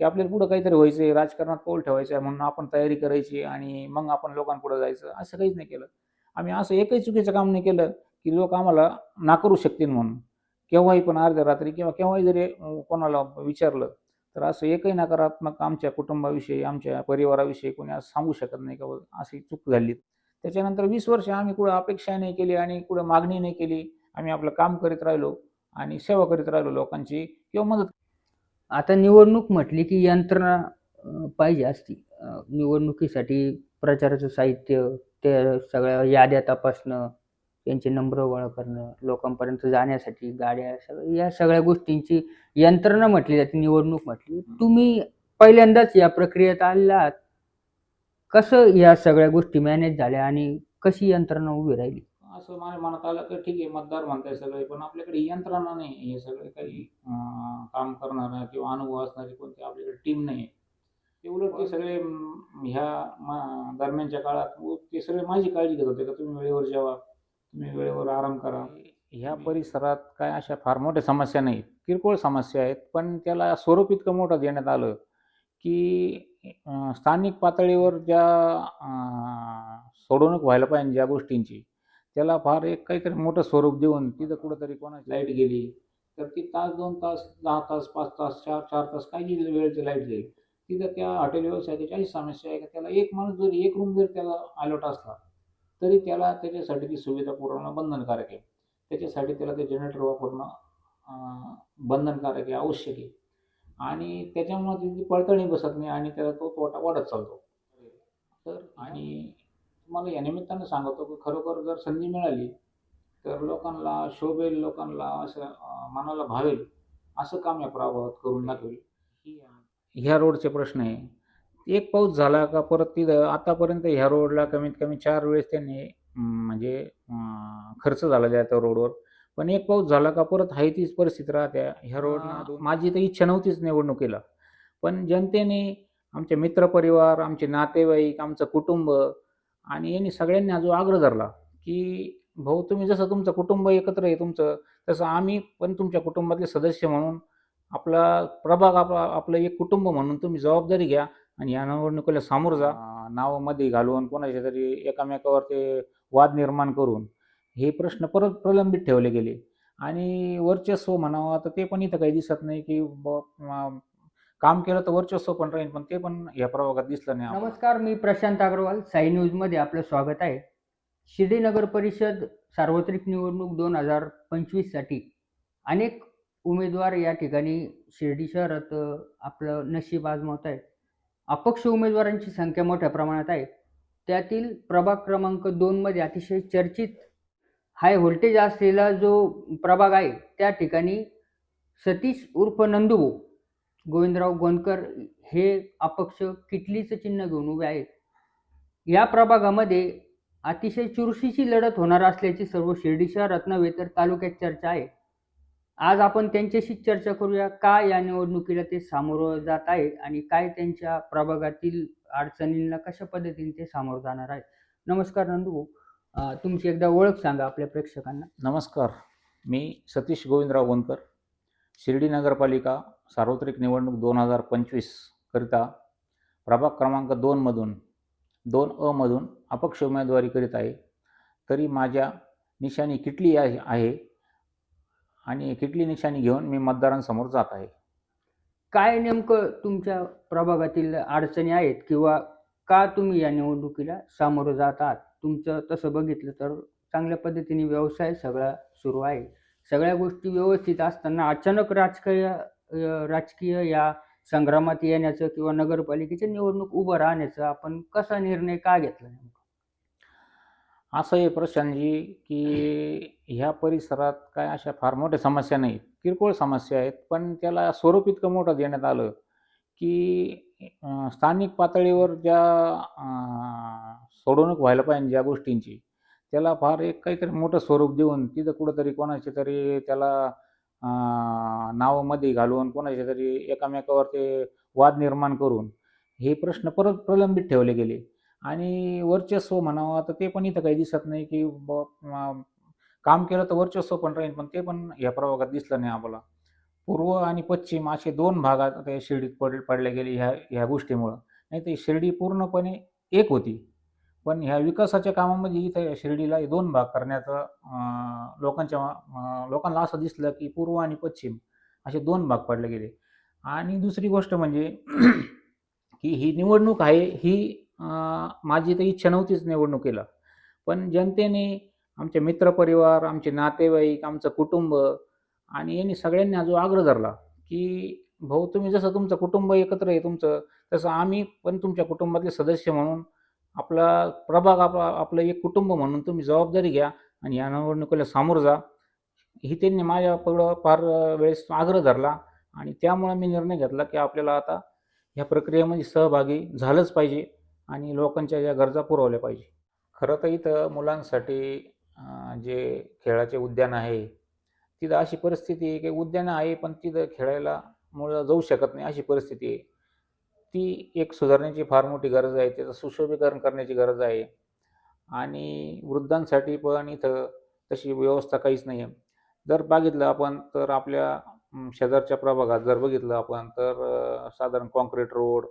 की आपल्याला पुढं काहीतरी व्हायचं आहे राजकारणात पाऊल ठेवायचं आहे म्हणून आपण तयारी करायची आणि मग आपण लोकांपुढे जायचं असं काहीच नाही केलं. आम्ही असं एकही चुकीचं काम नाही केलं की लोक आम्हाला नाकारू शकतील म्हणून. केव्हाही पण अर्ध्या रात्री किंवा केव्हाही जरी कोणाला विचारलं तर असं एकही नकारात्मक आमच्या कुटुंबाविषयी आमच्या परिवाराविषयी कोणी असं सांगू शकत नाही का अशी चूक झाली. त्याच्यानंतर वीस वर्ष आम्ही कुठं अपेक्षा नाही केली आणि कुठं मागणी नाही केली. आम्ही आपलं काम करीत राहिलो आणि सेवा करीत राहिलो लोकांची किंवा मदत आता निवडणूक म्हटली की यंत्रणा अं, पाहिजे असती. अं, निवडणुकीसाठी प्रचाराचं साहित्य ते सगळ्या याद्या तपासणं त्यांचे नंबर गोळा करणं लोकांपर्यंत जाण्यासाठी गाड्या सगळं या सगळ्या गोष्टींची यंत्रणा म्हटली जाते निवडणूक म्हटली. तुम्ही पहिल्यांदाच या प्रक्रियेत आलेला आहात कसं या सगळ्या गोष्टी मॅनेज झाल्या आणि कशी यंत्रणा उभी राहिली? असं माझ्या मनात आलं की ठीक आहे मतदार म्हणताय सगळे पण आपल्याकडे यंत्रणा नाही हे सगळे काही काम किंवा अनुभव असणारी कोणती आपल्याकडे टीम नाही ते उलट ते सगळे ह्या दरम्यानच्या काळात ते सगळे माझी काळजी घेत होते का तुम्ही वेळेवर जेवा तुम्ही वेळेवर आराम करा. ह्या परिसरात काय अशा फार मोठ्या समस्या नाहीत. किरकोळ समस्या आहेत पण त्याला स्वरूप इतकं मोठं देण्यात आलं की स्थानिक पातळीवर ज्या सोडवणूक व्हायला पाहिजे ज्या गोष्टींची त्याला फार एक काहीतरी मोठं स्वरूप देऊन तिथं कुठंतरी कोणाची लाइट गेली. तर ती तास दोन तास दहा तास पाच तास चार चार तास काही वेळेची लाइट जाईल तिथं त्या हॉटेल व्यवसायाची काही समस्या आहे का? त्याला एक माणूस जरी एक रूम जरी त्याला अलॉट असला तरी त्याला त्याच्यासाठी ती सुविधा पुरवणं बंधनकारक आहे. त्याच्यासाठी त्याला ते जनरेटर वापरणं बंधनकारक आहे आवश्यक आहे. आणि त्याच्यामुळे तिची पडताळणी बसत नाही आणि त्याला तो तोटा वाढत चालतो. तर आणि तुम्हाला या निमित्तानं सांगतो की खरोखर जर संधी मिळाली तर लोकांना शोभेल लोकांना असं मनाला भावेल असं काम या प्रभावात करून दाखवेल ह्या रोडचे प्रश्न आहे. एक पाऊस झाला का परत तिथं आतापर्यंत ह्या रोडला कमीत कमी चार वेळेस त्यांनी म्हणजे खर्च झाला त्या रोडवर. पण एक पाऊस झाला का परत आहे तीच परिस्थिती राहते. ह्या रोडनं माझी तर इच्छा नव्हतीच निवडणुकीला. पण जनतेने आमचे मित्रपरिवार आमचे नातेवाईक आमचं कुटुंब आणि यांनी सगळ्यांनी हा जो आग्रह धरला की भाऊ तुम्ही जसं तुमचं कुटुंब एकत्र आहे तुमचं तसं आम्ही पण तुमच्या कुटुंबातले सदस्य म्हणून आपला प्रभाग आपला आपलं एक कुटुंब म्हणून तुम्ही जबाबदारी घ्या आणि या निवडणुकीला सामोरं जा. नावामध्ये घालून कोणाच्या तरी एकामेकावर ते वाद निर्माण करून हे प्रश्न परत प्रलंबित ठेवले गेले. आणि वर्चस्व म्हणावं तर ते पण इथं काही दिसत नाही की काम केलं तर वर्चस्व पण राहील पण ते पण या प्रभागात दिसलं नाही आम्हाला. नमस्कार मी प्रशांत अग्रवाल साई न्यूजमध्ये आपलं स्वागत आहे. शिर्डी नगर परिषद सार्वत्रिक निवडणूक दोन हजार पंचवीससाठी अनेक उमेदवार या ठिकाणी शिर्डी शहरात अ, आपलं नशीब आजमावत आहेत अपक्ष उमेदवारांची संख्या मोठ्या प्रमाणात आहे. त्यातील प्रभाग क्रमांक दोनमध्ये अतिशय चर्चित हाय व्होल्टेज असलेला जो प्रभाग आहे त्या ठिकाणी सतीश उर्फ नंदुबो गोविंदराव गोंदकर हे अपक्ष किटलीचं चिन्ह घेऊन उभे आहेत. या प्रभागामध्ये अतिशय चुरशीची लढत होणार असल्याची सर्व शिर्डीच्या रत्नवेतर तालुक्यात चर्चा आहे. आज आपण त्यांच्याशी चर्चा करूया का या निवडणुकीला ते सामोरं जात आहे आणि काय त्यांच्या प्रभागातील अडचणींना कशा पद्धतीने ते सामोरं जाणार आहे नमस्कार नंदू तुमची एकदा ओळख सांगा आपल्या प्रेक्षकांना. नमस्कार. मी सतीश गोविंदराव गोंदकर शिर्डी नगरपालिका सार्वत्रिक निवडणूक दोन हजार पंचवीसकरिता प्रभाग क्रमांक दोनमधून दोन अमधून अपक्ष उमेदवारी करीत आहे. तरी माझ्या निशाणी किटली आहे आहे आणि किटली निशाणी घेऊन मी मतदारांसमोर जात आहे. काय नेमकं तुमच्या प्रभागातील अडचणी आहेत किंवा का तुम्ही या निवडणुकीला सामोरं जात आहात? तुमचं तसं बघितलं तर चांगल्या पद्धतीने व्यवसाय सगळा सुरू आहे. सगळ्या गोष्टी व्यवस्थित असताना अचानक राजकीय राजकीय या संग्रामात येण्याचं किंवा नगरपालिकेची निवडणूक उभं राहण्याचं आपण कसा निर्णय का घेतला असं आहे प्रशांतजी की ह्या परिसरात काय अशा फार मोठ्या समस्या नाहीत. किरकोळ समस्या आहेत पण त्याला स्वरूप इतकं मोठं देण्यात आलं की स्थानिक पातळीवर ज्या सोडवणूक व्हायला पाहिजे ज्या गोष्टींची त्याला फार एक काहीतरी मोठं स्वरूप देऊन तिथं कुठंतरी कोणाचे तरी त्याला नावामध्ये घालून कोणाच्या तरी एकामेकावर ते वाद निर्माण करून हे प्रश्न परत प्रलंबित ठेवले गेले. आणि वर्चस्व म्हणावं तर ते पण इथं काही दिसत नाही की काम केलं तर वर्चस्व पण राहील पण ते पण या प्रभागात दिसलं नाही आम्हाला. पूर्व आणि पश्चिम असे दोन भागात ते शिर्डीत पड पडले गेले ह्या ह्या गोष्टीमुळं. नाही ते शिर्डी पूर्णपणे एक होती. पण ह्या विकासाच्या कामामध्ये इथं शिर्डीला हे दोन भाग करण्याचा लोकांच्या लोकांना असं दिसलं की पूर्व आणि पश्चिम असे दोन भाग पडले गेले. आणि दुसरी गोष्ट म्हणजे की ही निवडणूक आहे ही माझी तर इच्छा नव्हतीच निवडणुकीला पण जनतेने आमचे मित्रपरिवार आमचे नातेवाईक आमचं कुटुंब आणि यांनी सगळ्यांनी जो आग्रह धरला की भाऊ तुम्ही जसं तुमचं कुटुंब एकत्र आहे तुमचं तसं आम्ही पण तुमच्या कुटुंबातले सदस्य म्हणून आपला प्रभाग आपला आपलं एक कुटुंब म्हणून तुम्ही जबाबदारी घ्या आणि या निवडणुकीला सामोरं जा. ही त्यांनी माझ्या पुढं फार वेळेस आग्रह धरला आणि त्यामुळे मी निर्णय घेतला की आपल्याला आता ह्या प्रक्रियेमध्ये सहभागी झालंच पाहिजे आणि लोकांच्या ज्या गरजा पुरवल्या पाहिजे. खरं तर इथं मुलांसाठी जे खेळाचे उद्यान आहे तिथं अशी परिस्थिती आहे की उद्यानं आहे पण तिथं खेळायला मुलं जाऊ शकत नाही अशी परिस्थिती आहे. ती एक सुधारण्याची फार मोठी गरज आहे त्याचं सुशोभीकरण करण्याची गरज आहे. आणि वृद्धांसाठी पण इथं तशी व्यवस्था काहीच नाही आहे जर बघितलं आपण तर आपल्या शेजारच्या प्रभागात जर बघितलं आपण तर साधारण कॉन्क्रीट रोड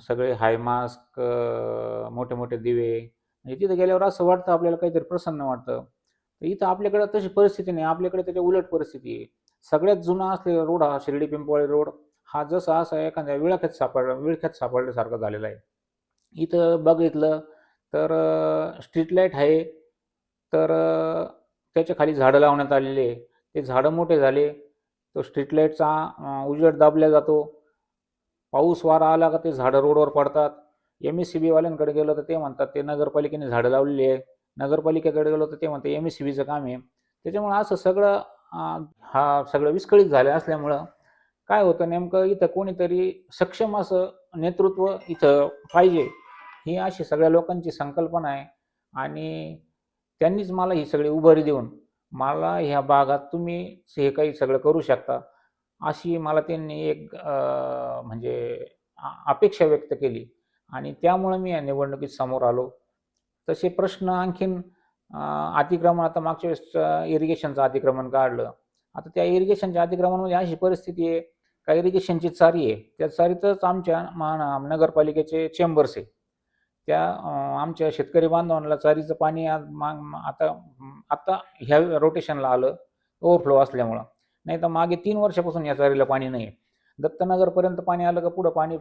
सगळे हाय मास्क मोठे मोठे दिवे म्हणजे तिथं गेल्यावर असं वाटतं आपल्याला काहीतरी प्रसन्न वाटतं. तर इथं आपल्याकडे तशी परिस्थिती नाही. आपल्याकडे त्याच्या उलट परिस्थिती आहे. सगळ्यात जुना असलेला रोड हा शिर्डी पिंपळी रोड हा जसा असा एखाद्या विळख्यात सापडला विळख्यात सापडल्यासारखा झालेला आहे. इथं बघितलं तर स्ट्रीट लाइट आहे. तर त्याच्याखाली झाडं लावण्यात आलेली आहे. ते झाडं मोठे झाले. तो स्ट्रीट लाईटचा उजेड दाबला जातो. पाऊस वारा आला का ते झाडं रोडवर पडतात. एम एस सी बीवाल्यांकडे गेलं तर ते म्हणतात ते नगरपालिकेने झाडं लावलेली आहे. नगरपालिकेकडे गेलो तर ते म्हणतात एम एस सी बीचं काम आहे. त्याच्यामुळं असं सगळं हा सगळं विस्कळीत झालं असल्यामुळं काय होतं नेमकं इथं कोणीतरी सक्षम असं नेतृत्व इथं पाहिजे ही अशी सगळ्या लोकांची संकल्पना आहे. आणि त्यांनीच मला ही सगळी उभारी देऊन मला ह्या भागात तुम्ही हे काही सगळं करू शकता अशी मला त्यांनी एक म्हणजे आ- अपेक्षा व्यक्त केली. आणि त्यामुळं मी या निवडणुकीत समोर आलो. तसे प्रश्न आणखीन अतिक्रमण आता मागच्या वेळेस इरिगेशनचं अतिक्रमण काढलं. आता त्या इरिगेशनच्या अतिक्रमणामध्ये अशी परिस्थिती आहे का इरिगेशनची चारी आहे. त्या चारीतच आमच्या महान नगरपालिकेचे चेंबर्स आहे. त्या आमच्या शेतकरी बांधवांना चारीचं पाणी आज आता आता ह्या रोटेशनला आलं ओव्हरफ्लो असल्यामुळं. नाही तर मागे तीन वर्षापासून या चारीला पाणी नाही आहे दत्तनगरपर्यंत पाणी आलं का पुढं पाणी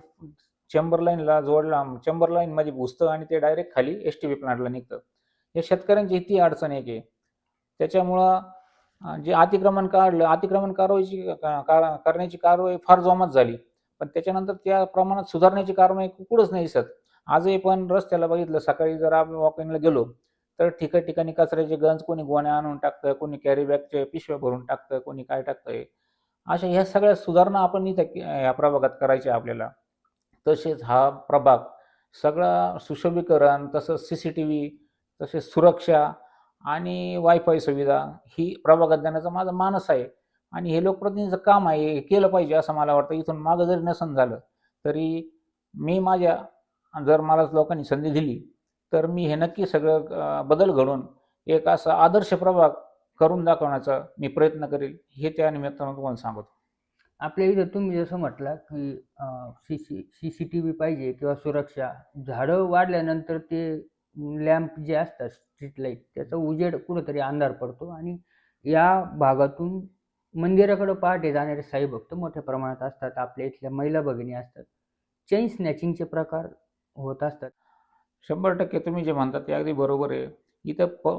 चेंबर लाईनला जोडला चेंबर लाईनमध्ये घुसतं आणि ते डायरेक्ट खाली एस टी बी प्लांटला निघतं. या शेतकऱ्यांची ती अडचण एक आहे. त्याच्यामुळं जे अतिक्रमण काढलं अतिक्रमण कारवाईची का- करण्याची कारवाई फार जोमात झाली. पण त्याच्यानंतर त्या प्रमाणात सुधारण्याची कारवाई कुठंच नाही दिसत. आजही पण रस्त्याला बघितलं सकाळी जर आपण वॉकिंगला गेलो तर ठिकाणी ठिकाणी कचऱ्याचे गंज कोणी गोण्या आणून टाकतं कोणी कॅरी बॅगचे पिशव्या भरून टाकतं कोणी काय टाकतंय. अशा ह्या सगळ्या सुधारणा आपण इथे ह्या प्रभागात करायच्या आपल्याला. तसेच हा प्रभाग सगळा सुशोभीकरण तसंच सी सी टी व्ही तसेच सुरक्षा आणि वायफाय सुविधा ही प्रभागात देण्याचा माझा मानस आहे. आणि हे लोकप्रतिनिधीचं काम आहे हे केलं पाहिजे असं मला वाटतं. इथून मागं जरी नसन झालं तरी मी माझ्या जर मला लोकांनी संधी दिली तर मी हे नक्की सगळं बदल घडून एक असा आदर्श प्रभाग करून दाखवण्याचा मी प्रयत्न करेल. हे त्या निमित्तानं तुम्हाला सांगतो. आपल्या इथं तुम्ही जसं म्हटलं की C C C C T V पाहिजे किंवा सुरक्षा. झाडं वाढल्यानंतर ते लॅम्प जे असतात स्ट्रीट लाइट त्याचा उजेड कुठंतरी अंधार पडतो आणि या भागातून मंदिराकडं पहाटे जाणारे साई भक्त मोठ्या प्रमाणात असतात. आपल्या इथल्या महिला भगिनी असतात. चेन स्नॅचिंगचे प्रकार होत असतात. शंभर टक्के तुम्ही जे म्हणतात ते अगदी बरोबर आहे. इथं प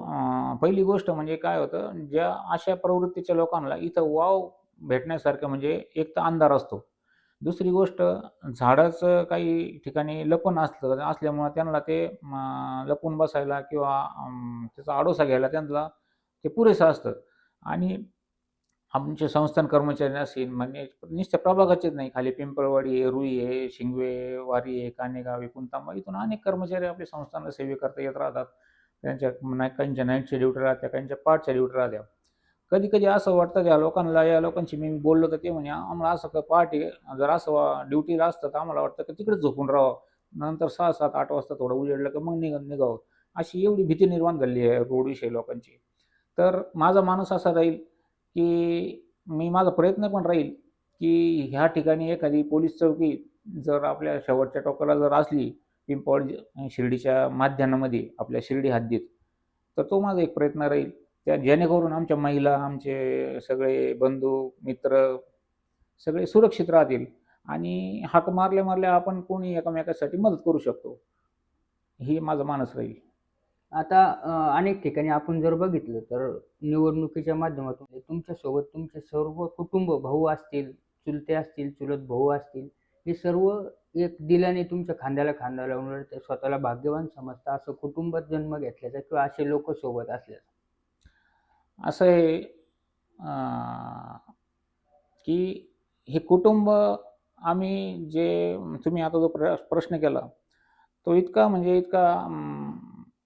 पहिली गोष्ट म्हणजे काय होतं ज्या अशा प्रवृत्तीच्या लोकांना इथं वाव भेटण्यासारखं म्हणजे एक तर अंधार असतो. दुसरी गोष्ट झाडाचं काही ठिकाणी लपून असलं असल्यामुळं त्यांना ते लपून बसायला किंवा त्याचा आडोसा घ्यायला त्यांना ते पुरेसं असतं. आणि आमचे संस्थान कर्मचारी असेल म्हणजे नुसत्या प्रभागाचेच नाही खाली पिंपळवाडी आहे रुई आहे शिंगवे वारी आहे कानेगाव आहे कुंतांबा इथून अनेक कर्मचारी आपल्या सेवे करता येत राहतात. त्यांच्या नाही काहींच्या नाईटच्या ड्युटी राहत्या काहींच्या पाठच्या ड्युटी राहत्या. कधी कधी असं वाटतं त्या लोकांना या लोकांशी मी बोललो तर ते म्हणे आम्हाला असं का पहाटे जर असं ड्युटीला असतं तर आम्हाला वाटतं की तिकडे झोपून राहावं. नंतर सहा सात आठ वाजता थोडं उजेडलं की मग निघ निघावं. अशी एवढी भीती निर्माण झाली आहे रोडविषयी लोकांची. तर माझा माणूस असा राहील की मी माझा प्रयत्न पण राहील की ह्या ठिकाणी एखादी पोलीस चौकी जर आपल्या शेवटच्या टोकाला जर असली पिंपळ शिर्डीच्या माध्यमामध्ये आपल्या शिर्डी हद्दीत तर तो माझा एक प्रयत्न राहील. त्या जेणेकरून आमच्या महिला आमचे सगळे बंधू मित्र सगळे सुरक्षित राहतील आणि हाक मारल्या मारल्या आपण कोणी एकमेकासाठी मदत करू शकतो. ही माझा मानस राहील. आता अनेक ठिकाणी आपण जर बघितलं तर निवडणुकीच्या माध्यमातून तुमच्यासोबत तुमचे सर्व कुटुंब भाऊ असतील चुलते असतील चुलत भाऊ असतील हे सर्व एक दिल्याने तुमच्या खांद्याला खांदा लावून ते स्वतःला भाग्यवान समजता असं कुटुंबात जन्म घेतल्याचा किंवा असे लोक सोबत असल्याचा. असं आहे की हे कुटुंब आम्ही जे तुम्ही आता जो प्र प्रश्न केला तो इतका म्हणजे इतका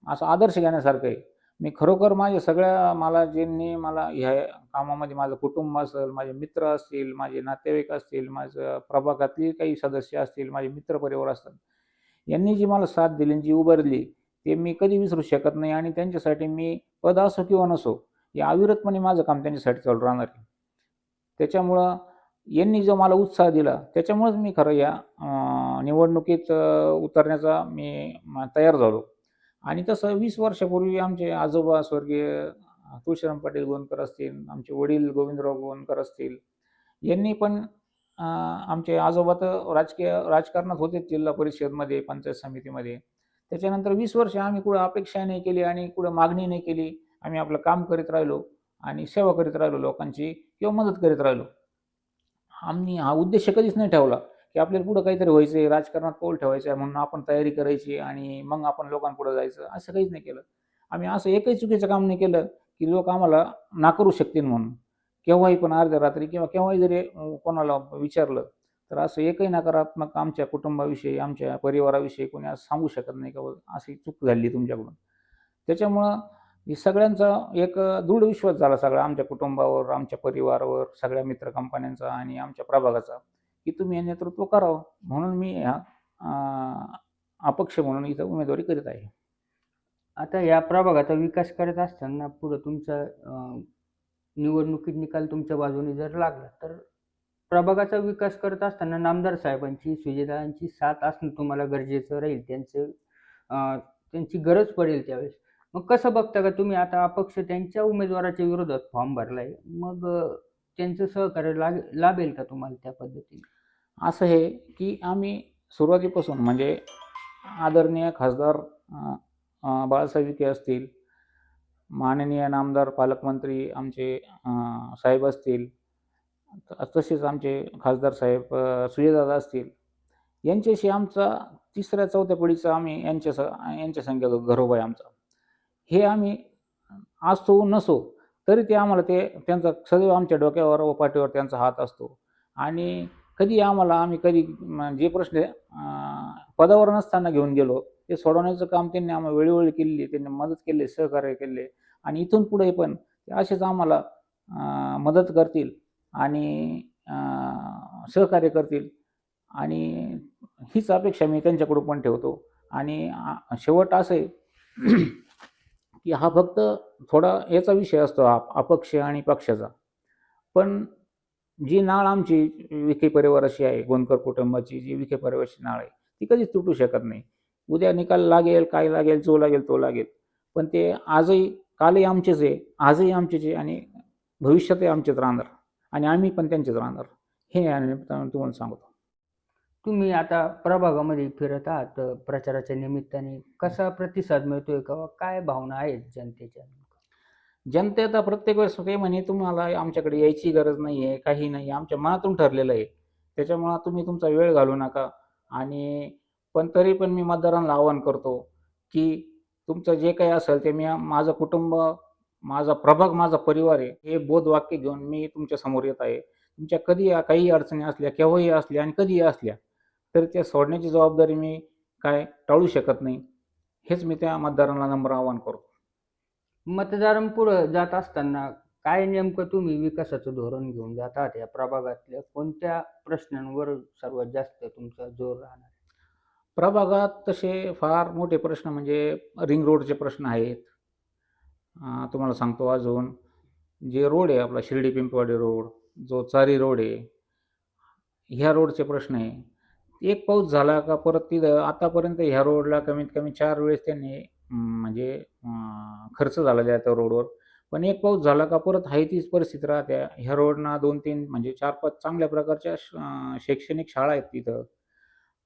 असा आदर्श घेण्यासारखं आहे. मी खरोखर माझ्या सगळ्या मला ज्यांनी मला ह्या कामामध्ये माझं कुटुंब असेल माझे मित्र असतील माझे नातेवाईक असतील माझं प्रभागातली काही सदस्य असतील माझे मित्रपरिवार असतात यांनी जी मला साथ दिली जी उभारली ते मी कधी विसरू शकत नाही आणि त्यांच्यासाठी मी पद असो. किंवा नसो या अविरतपणे माझं काम त्यांच्यासाठी चालू राहणार आहे. त्याच्यामुळं यांनी जो मला उत्साह दिला त्याच्यामुळेच मी खरं या निवडणुकीत उतरण्याचा मी तयार झालो. आणि तसं वीस वर्षापूर्वी आमचे आजोबा स्वर्गीय तुळशीराम पाटील गोंदकर असतील आमचे वडील गोविंदराव गोंदकर असतील यांनी पण आमचे आजोबा तर राजकीय राजकारणात होते जिल्हा परिषदमध्ये पंचायत समितीमध्ये. त्याच्यानंतर वीस वर्ष आम्ही कुठं अपेक्षा नाही केली आणि कुठं मागणी नाही केली. आम्ही आपलं काम करीत राहिलो आणि सेवा करीत राहिलो लोकांची किंवा मदत करीत राहिलो. आम्ही हा उद्देश कधीच नाही ठेवला की आपल्याला पुढं काहीतरी व्हायचं आहे राजकारणात पाऊल ठेवायचं आहे म्हणून आपण तयारी करायची आणि मग आपण लोकांपुढे जायचं असं काहीच नाही केलं. आम्ही असं एकही चुकीचं काम नाही केलं की लोक आम्हाला नाकारू शकतील म्हणून. केव्हाही पण अर्ध्या रात्री किंवा केव्हाही जरी कोणाला विचारलं तर असं एकही नकारात्मक आमच्या कुटुंबाविषयी आमच्या परिवाराविषयी कोणी असं सांगू शकत नाही का? असं अशी चूक झाली तुमच्याकडून. त्याच्यामुळं हे सगळ्यांचा एक दृढ विश्वास झाला सगळा आमच्या कुटुंबावर आमच्या परिवारावर सगळ्या मित्र कंपन्यांचा आणि आमच्या प्रभागाचा की तुम्ही हे नेतृत्व करावं. म्हणून मी ह्या अपक्ष म्हणून इथं उमेदवारी करीत आहे. आता या प्रभागाचा विकास करत असताना पुढं तुमचा निवडणुकीत निकाल तुमच्या बाजूने जर लागला तर प्रभागाचा विकास करत असताना नामदार साहेबांची सुजेदारांची साथ असणं तुम्हाला गरजेचं राहील. त्यांचं त्यांची गरज पडेल त्यावेळेस. मग कसं बघता का तुम्ही? आता अपक्ष त्यांच्या उमेदवाराच्या विरोधात फॉर्म भरलाय. मग त्यांचं सहकार्य लाग लाभेल का तुम्हाला त्या पद्धतीने? असं आहे की आम्ही सुरुवातीपासून म्हणजे आदरणीय खासदार बाळासाहेब विखे असतील माननीय नामदार पालकमंत्री आमचे साहेब असतील तसेच आमचे खासदार साहेब सुजयदादा असतील यांच्याशी आमचा तिसऱ्या चौथ्या पिढीचा आम्ही यांच्या स यांच्या संख्या घरोबा आहे आमचा. हे आम्ही असो नसो तरी ते आम्हाला ते त्यांचा सदैव आमच्या डोक्यावर व पाठीवर त्यांचा हात असतो. आणि कधी आम्हाला आम्ही कधी जे प्रश्न पदावर नसताना घेऊन गेलो ते सोडवण्याचं काम त्यांनी आम्हाला वेळोवेळी केलेली त्यांनी मदत केली सहकार्य केले. आणि इथून पुढे पण ते असेच आम्हाला मदत करतील आणि सहकार्य करतील. आणि हीच अपेक्षा मी त्यांच्याकडून पण ठेवतो. आणि शेवट असं आहे की हा फक्त थोडा याचा विषय असतो अपक्ष आणि पक्षाचा. पण जी नाळ आमची विखे परिवाराशी आहे गोंदकर कुटुंबाची जी विखे परिवाराची नाळ आहे ती कधीच तुटू शकत नाही. उद्या निकाल लागेल काय लागेल जो लागेल तो लागेल. पण ते आजही कालही आमचेच आहे आजही आमचेच आहे आणि भविष्यातही आमचेच राहणार. आणि आम्ही पण त्यांचेच राहणार. हे तुम्हाला सांगतो. तुम्ही आता प्रभागामध्ये फिरत आहात प्रचाराच्या निमित्ताने कसा प्रतिसाद मिळतोय का काय भावना आहेत जनतेच्या जनते आता प्रत्येक वेळेस ते म्हणे तुम्हाला आमच्याकडे यायची गरज नाही आहे काही नाही आमच्या मनातून ठरलेलं आहे. त्याच्यामुळं तुम्ही तुमचा वेळ घालू नका. आणि पण तरी पण मी मतदारांना आवाहन करतो की तुमचं जे काही असेल ते मी माझं कुटुंब माझा प्रभाग माझा परिवार आहे हे बोध वाक्य घेऊन मी तुमच्यासमोर येत आहे. तुमच्या कधी काही अडचणी असल्या केव्हाही असल्या आणि कधीही असल्या तर त्या सोडण्याची जबाबदारी मी काय टाळू शकत नाही हेच मी त्या मतदारांना नम्र आवाहन करतो. मतदारांपुढं जात असताना काय नेमकं तुम्ही विकासाचं धोरण घेऊन जात आहात? या प्रभागातल्या कोणत्या प्रश्नांवर सर्वात जास्त तुमचा जोर राहणार? प्रभागात तसे फार मोठे प्रश्न म्हणजे रिंग रोडचे प्रश्न आहेत. तुम्हाला सांगतो अजून जे रोड आहे आपला शिर्डी पिंपवाडी रोड जो चारी रोड आहे ह्या रोडचे प्रश्न आहे. एक पाऊस झाला का परत तिथं आतापर्यंत ह्या रोडला कमीत कमी चार वेळेस त्यांनी म्हणजे खर्च झालेला आहे त्या रोडवर पण एक पाऊस झाला का परत हाय तीच परिस्थिती राहते. ह्या रोडना दोन तीन म्हणजे चार पाच चांगल्या प्रकारच्या श- शैक्षणिक शाळा आहेत तिथं.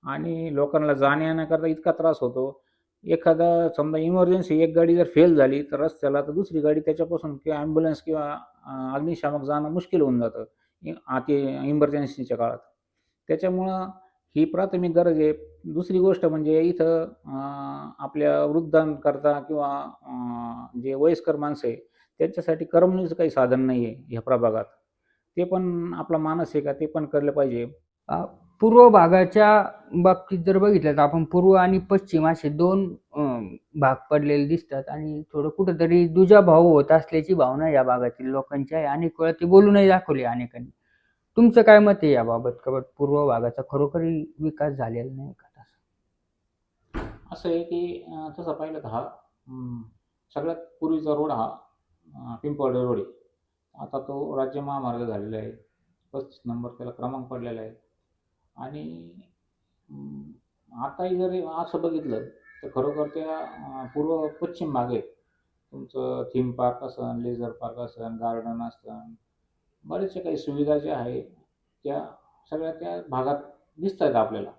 आणि लोकांना जाण्या येण्याकरता इतका त्रास होतो. एखादा समजा इमर्जन्सी एक गाडी जर फेल झाली तर रस्त्याला तर दुसरी गाडी त्याच्यापासून किंवा ॲम्ब्युलन्स किंवा अग्निशामक जाणं मुश्किल होऊन जातं. इ- इमर्जन्सीच्या काळात. त्याच्यामुळं ही प्राथमिक गरज आहे. दुसरी गोष्ट म्हणजे इथं आपल्या वृद्धांकरता किंवा जे वयस्कर माणसं आहे त्यांच्यासाठी करमणुकीचं काही साधन नाही आहे ह्या प्रभागात. ते पण आपला मानस आहे का? ते पण करलं पाहिजे. पूर्व भागाच्या बाबतीत जर बघितलं तर आपण पूर्व आणि पश्चिम असे दोन भाग पडलेले दिसतात आणि थोडं कुठंतरी दुजाभाव होत असल्याची भावना या भागातील लोकांची आहे. अनेक वेळा ते बोलूनही दाखवले अनेकांनी. तुमचं काय मत आहे याबाबत? का पूर्व भागाचा खरोखरी विकास झालेला नाही का तसा? असं आहे की तसं पाहिलं तर हा सगळ्यात पूर्वीचा रोड हा अं, रोड आहे. आता तो राज्य महामार्ग झालेला आहे. पस्तीस नंबर त्याला क्रमांक पडलेला आहे. आणि आताही जर असं बघितलं तर खरोखर त्या पूर्व पश्चिम भाग आहे. तुमचं थीम पार्क असन लेझर पार्क असन गार्डन असन बरेचसे काही सुविधा ज्या आहे त्या सगळ्या त्या भागात दिसत आहेत आपल्याला.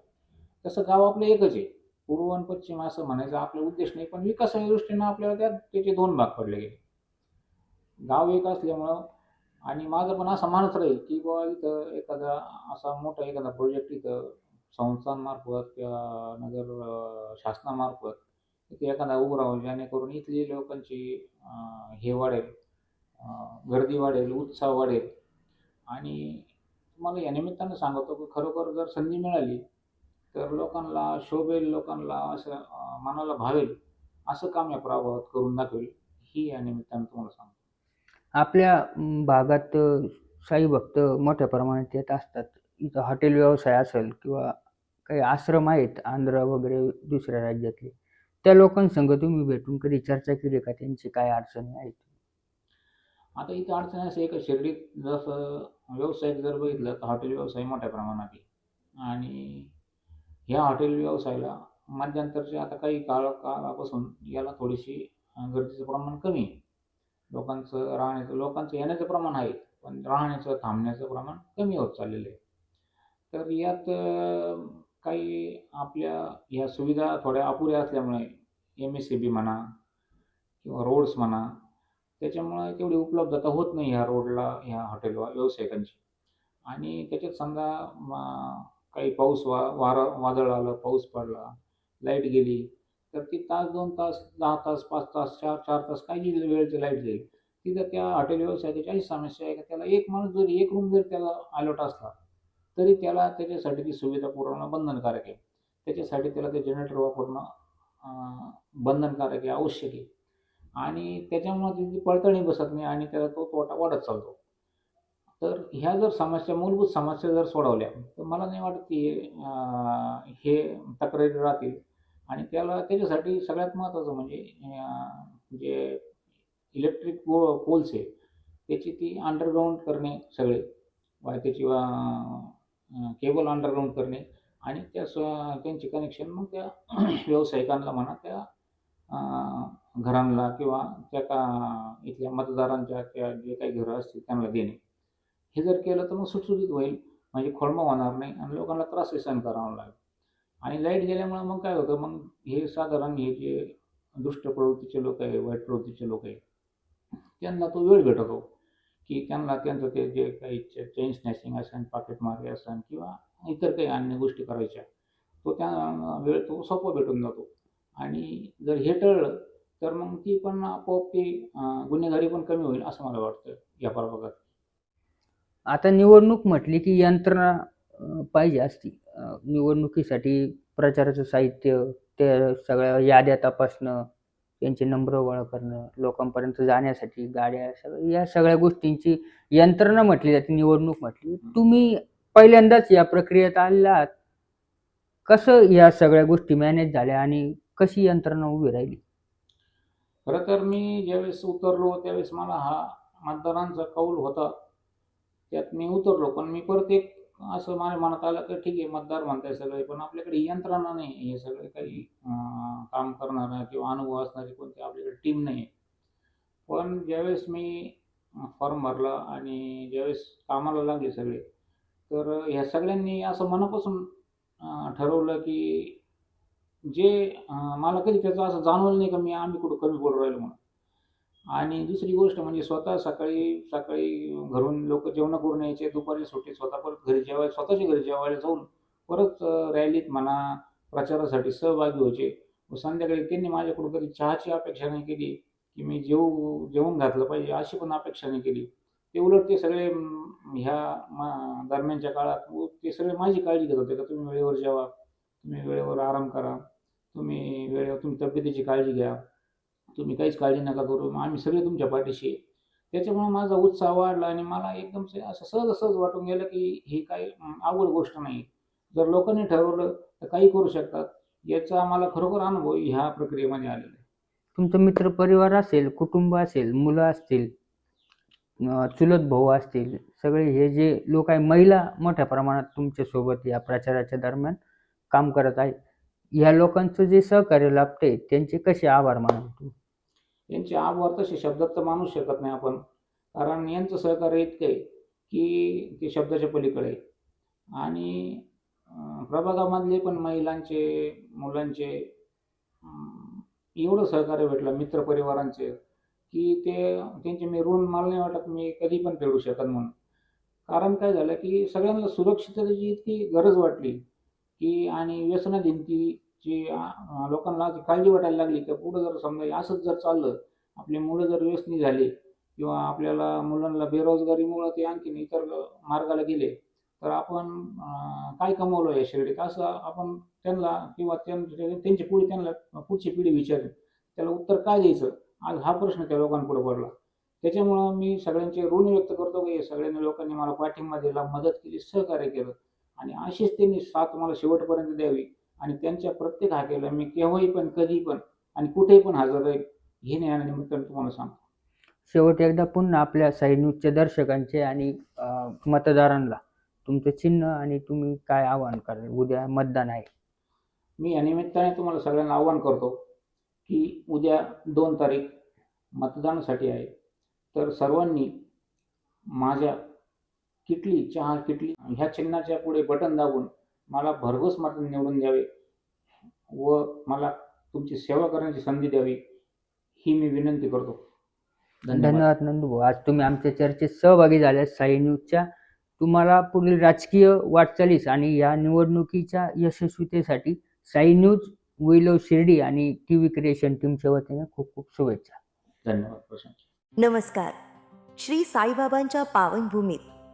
तसं गाव आपलं एकच आहे. पूर्व आणि पश्चिम असं म्हणायचा आपला उद्देश नाही पण विकासाच्या दृष्टीनं आपल्याला त्यात त्याचे दोन भाग पडले गेले. गाव एक असल्यामुळं आणि माझं पण असं मानत राहील की बुवा इथं एखादा असा मोठा एखादा प्रोजेक्ट इथं संस्थांमार्फत किंवा नगर शासनामार्फत इथे एखादा उभं राहून जेणेकरून इथली लोकांची हे वाढेल. गर्दी वाढेल उत्साह वाढेल. आणि तुम्हाला या निमित्तानं सांगतो की खरोखर जर संधी मिळाली तर लोकांना शोभेल लोकांना असं मनाला भावेल असं काम या प्रभावात करून दाखवेल ही या निमित्तानं तुम्हाला सांगतो. आपल्या भागात साई भक्त मोठ्या प्रमाणात येत असतात. इथं हॉटेल व्यवसाय असेल किंवा काही आश्रम आहेत आंध्र वगैरे दुसऱ्या राज्यातले त्या लोकांसंग तुम्ही भेटून कधी चर्चा केली का? त्यांची काय अडचणी आहेत? आता इथं अडचण असं आहे का? शिर्डीत जसं व्यावसायिक जर बघितलं तर हॉटेल व्यवसाय मोठ्या प्रमाणात आहे. आणि ह्या हॉटेल व्यवसायाला मध्यंतरच्या आता काही काळ काळापासून याला थोडीशी गर्दीचं प्रमाण कमी आहे. लोकांचं राहण्याचं लोकांचं येण्याचं प्रमाण आहे पण राहण्याचं थांबण्याचं प्रमाण कमी होत चाललेलं आहे. तर यात काही आपल्या ह्या सुविधा थोड्या अपुऱ्या असल्यामुळे एम एस सी बी म्हणा किंवा रोड्स म्हणा त्याच्यामुळे तेवढी उपलब्धता होत नाही ह्या रोडला ह्या हॉटेल व्यावसायिकांची. आणि त्याच्यात समजा काही पाऊस वा वारा वादळ आलं पाऊस पडला लाइट गेली तर ती तास दोन तास दहा तास पाच तास चार चार तास काही वेळेची लाइट जाईल. तिथं त्या हॉटेल व्यवसायाची अशी समस्या आहे की? त्याला एक माणूस जरी एक रूम जरी त्याला अलर्ट असला तरी त्याला त्याच्यासाठी ती सुविधा पुरवणं बंधनकारक आहे. त्याच्यासाठी त्याला ते जनरेटर वापरणं बंधनकारक आहे आवश्यक आहे. आणि त्याच्यामुळे त्याची पडताळणी बसत नाही आणि त्याला तो तोटा वाढत चालतो. तर ह्या जर समस्या मूलभूत समस्या जर सोडवल्या तर मला नाही वाटत की हे तक्रारी राहतील. आणि त्याला त्याच्यासाठी सगळ्यात महत्त्वाचं म्हणजे जे इलेक्ट्रिक पो पोल्स आहे त्याची ती अंडरग्राऊंड करणे सगळे. त्याची केबल अंडरग्राऊंड करणे आणि त्या स- त्यांचे कनेक्शन मग त्या व्यावसायिकांना म्हणा त्या घरांना किंवा त्या का इथल्या मतदारांच्या त्या जे काही घरं असतील त्यांना देणे. हे जर केलं तर मग सुटसुटीत होईल. म्हणजे खोळंबा होणार नाही आणि लोकांना त्रासही सहन करावा लागेल. आणि लाइट गेल्यामुळे मग काय होतं? मग हे साधारण हे जे दुष्ट प्रवृत्तीचे लोक आहे वाईट प्रवृत्तीचे लोक आहे त्यांना तो वेळ भेटतो. की त्यांना त्यांचं ते जे काही चेन स्नॅचिंग असेल पाकिट मारे असेल किंवा इतर काही अन्य गोष्टी करायच्या तो त्या वेळ तो सोपा भेटून जातो. आणि जर हे टळलं तर मग ती पण आपोआप ती गुन्हेगारी पण कमी होईल असं मला वाटतं या प्रभागात आता निवडणूक म्हटली की यंत्रणा अं, पाहिजे असती. अं, निवडणुकीसाठी प्रचाराचं साहित्य ते सगळ्या याद्या तपासणं त्यांचे नंबर गोळा करणं लोकांपर्यंत जाण्यासाठी गाड्या सगळं या सगळ्या गोष्टींची यंत्रणा म्हटली जाते निवडणूक म्हटली. तुम्ही पहिल्यांदाच या प्रक्रियेत आलेला आहात कसं या सगळ्या गोष्टी मॅनेज झाल्या आणि कशी यंत्रणा उभी राहिली? खरं तर मी ज्यावेळेस उतरलो त्यावेळेस मला हा मतदारांचा कौल होता. त्यात मी उतरलो पण मी परत एक असं माझ्या मनात आलं की ठीक आहे मतदार म्हणताय सगळे पण आपल्याकडे यंत्रणा नाही हे सगळे काही काम करणारा किंवा अनुभव असणारी कोणती आपल्याकडे टीम नाही आहे. पण ज्यावेळेस मी फॉर्म भरला आणि ज्यावेळेस कामाला लागले सगळे तर ह्या सगळ्यांनी असं मनापासून ठरवलं की जे मला कधी त्याचं असं जाणवलं नाही का मी आम्ही कुठं कमी बोलू राहिलो म्हणून. आणि दुसरी गोष्ट म्हणजे स्वतः सकाळी सकाळी घरून लोक जेवण करून यायचे दुपारी सुट्टी स्वतः परत घरी जेवायला स्वतःच्या घरी जेवायला जाऊन परत रॅलीत म्हणा प्रचारासाठी सहभागी व्हायचे. व संध्याकाळी त्यांनी माझ्याकडून कधी चहाची अपेक्षा नाही केली की मी जेव जेवून घातलं पाहिजे अशी पण अपेक्षा नाही केली. ते उलट ते सगळे ह्या मा- दरम्यानच्या काळात व ते सगळे माझी काळजी घेत होते का तुम्ही वेळेवर जेवा तुम्ही वेळेवर आराम करा. तुम्ही वेळेवर तुम्ही तब्येतीची काळजी घ्या. तुम्ही काहीच काळजी नका करू. आम्ही सगळे तुमच्या पाठीशी आहे. त्याच्यामुळे माझा उत्साह वाढला आणि मला एकदम से- असं सहज सहज वाटून गेलं की ही काही आवड अवघड गोष्ट नाही. जर लोकांनी ठरवलं तर काही करू शकतात. याचा आम्हाला खरोखर अनुभव ह्या प्रक्रियेमध्ये आलेला आहे. तुमचं मित्र परिवार असेल कुटुंब असेल मुलं असतील चुलत भाऊ असतील सगळे हे जे लोक आहे महिला मोठ्या प्रमाणात तुमच्यासोबत या प्रचाराच्या दरम्यान काम करत आहेत ह्या लोकांचं जे सहकार्य लाभते त्यांचे कसे आभार मानतो यांचे आभार तसे शब्दात तर मानू शकत नाही आपण. कारण यांचं सहकार्य इतकं आहे की ते शब्दाच्या पलीकडे आहे. आणि प्रभागामधले पण महिलांचे मुलांचे एवढं सहकार्य भेटलं मित्रपरिवारांचे की ते त्यांचे मी ऋण मला नाही वाटत मी कधी पण फेडू शकत म्हणून. कारण काय झालं की सगळ्यांना सुरक्षिततेची इतकी गरज वाटली की आणि व्यसनाधीनतेची जी लोकांना ती काळजी वाटायला लागली की पुढं जर समजा असंच जर चाललं आपली मुलं जर व्यसनी झाली किंवा आपल्याला मुलांना बेरोजगारीमुळं ते आणखीन इतर मार्गाला गेले तर आपण काय कमवलं या शिर्डीत? असं आपण त्यांना किंवा त्यांची पुढे त्यांना पुढची पिढी विचारेल. त्याला उत्तर काय द्यायचं? आज हा प्रश्न त्या लोकांपुढे पडला. त्याच्यामुळं मी सगळ्यांचे ऋण व्यक्त करतो की सगळ्यांनी लोकांनी मला पाठिंबा दिला मदत केली सहकार्य केलं. आणि अशीच त्यांनी साथ मला शेवटपर्यंत द्यावी. आणि त्यांच्या प्रत्येक हाकेला मी केव्हाही पण कधी पण आणि कुठेही पण हजर राहील हे निमित्तानं तुम्हाला सांगतो. शेवट एकदा पुन्हा आपल्या साई न्यूजच्या दर्शकांचे आणि मतदारांना तुमचं चिन्ह आणि तुम्ही काय आवाहन कराल? उद्या मतदान आहे. मी या निमित्ताने तुम्हाला सगळ्यांना आवाहन करतो की उद्या दोन तारीख मतदानासाठी आहे. तर सर्वांनी माझ्या किटली चहा किटली ह्या चिन्हाच्या पुढे बटन दाबून मला भरघोस मत निवडून द्यावे व मला तुमची सेवा करण्याची संधी द्यावी ही मी विनंती करतो. धन्यवाद. धन्यवाद नंदू आज तुम्ही आमच्या चर्चेत सहभागी झाल्यास साई न्यूजच्या तुम्हाला पुढील राजकीय वाटचालीस आणि या निवडणुकीच्या यशस्वीतेसाठी साई न्यूज विलो शिर्डी आणि टी व्ही क्रिएशन टीमच्या वतीने खूप खूप शुभेच्छा. धन्यवाद नमस्कार. श्री साईबाबांच्या पावनभूमीत